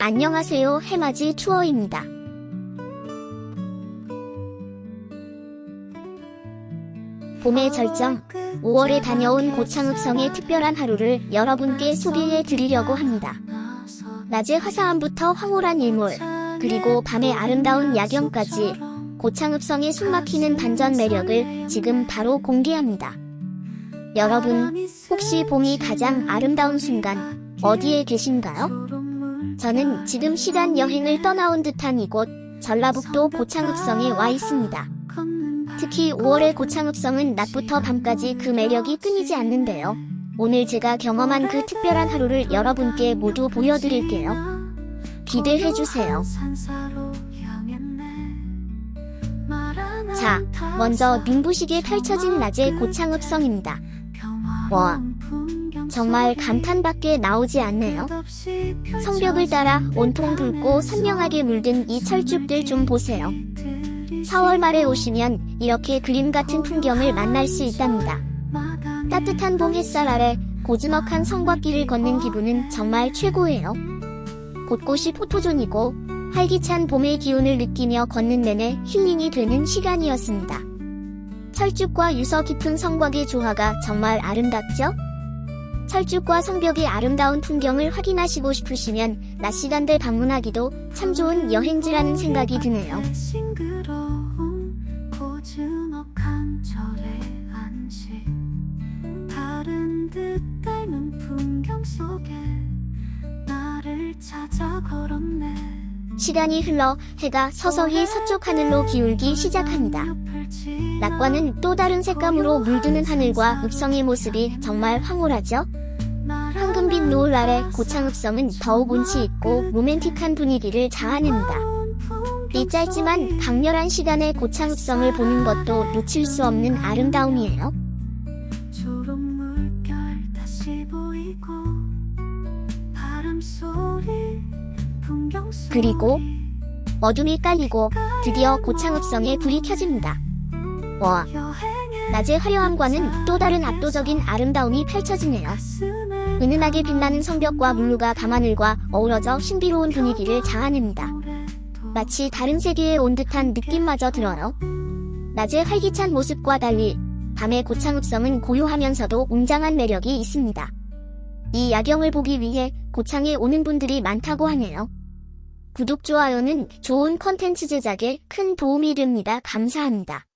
안녕하세요 해맞이 투어입니다. 봄의 절정, 5월에 다녀온 고창읍성의 특별한 하루를 여러분께 소개해 드리려고 합니다. 낮의 화사함부터 황홀한 일몰, 그리고 밤의 아름다운 야경까지 고창읍성의 숨막히는 반전 매력을 지금 바로 공개합니다. 여러분, 혹시 봄이 가장 아름다운 순간 어디에 계신가요? 저는 지금 시간 여행을 떠나온 듯한 이곳 전라북도 고창읍성에 와 있습니다. 특히 5월의 고창읍성은 낮부터 밤까지 그 매력이 끊이지 않는데요. 오늘 제가 경험한 그 특별한 하루를 여러분께 모두 보여드릴게요. 기대해주세요. 자, 먼저 눈부시게 펼쳐진 낮의 고창읍성입니다. 와, 정말 감탄밖에 나오지 않네요. 성벽을 따라 온통 붉고 선명하게 물든 이 철쭉들 좀 보세요. 4월 말에 오시면 이렇게 그림 같은 풍경을 만날 수 있답니다. 따뜻한 봄 햇살 아래 고즈넉한 성곽길을 걷는 기분은 정말 최고예요. 곳곳이 포토존이고 활기찬 봄의 기운을 느끼며 걷는 내내 힐링이 되는 시간이었습니다. 철쭉과 유서 깊은 성곽의 조화가 정말 아름답죠? 철쭉과 성벽의 아름다운 풍경을 확인하시고 싶으시면 낮 시간대 방문하기도 참 좋은 여행지라는 생각이 드네요. 찾아 걸었네 시간이 흘러 해가 서서히 서쪽 하늘로 기울기 시작합니다. 낮과는 또 다른 색감으로 물드는 하늘과 읍성의 모습이 정말 황홀하죠? 황금빛 노을 아래 고창 읍성은 더욱 운치 있고 로맨틱한 분위기를 자아냅니다. 이 짧지만 강렬한 시간에 고창 읍성을 보는 것도 놓칠 수 없는 아름다움이에요. 그리고 어둠이 깔리고 드디어 고창읍성에 불이 켜집니다. 와, 여행의 낮의 화려함과는 또 다른 압도적인 아름다움이 펼쳐지네요. 은은하게 빛나는 성벽과 물루가 밤하늘과 어우러져 신비로운 분위기를 자아냅니다. 마치 다른 세계에 온 듯한 느낌마저 들어요. 낮의 활기찬 모습과 달리 밤의 고창읍성은 고요하면서도 웅장한 매력이 있습니다. 이 야경을 보기 위해 고창에 오는 분들이 많다고 하네요. 구독, 좋아요는 좋은 컨텐츠 제작에 큰 도움이 됩니다. 감사합니다.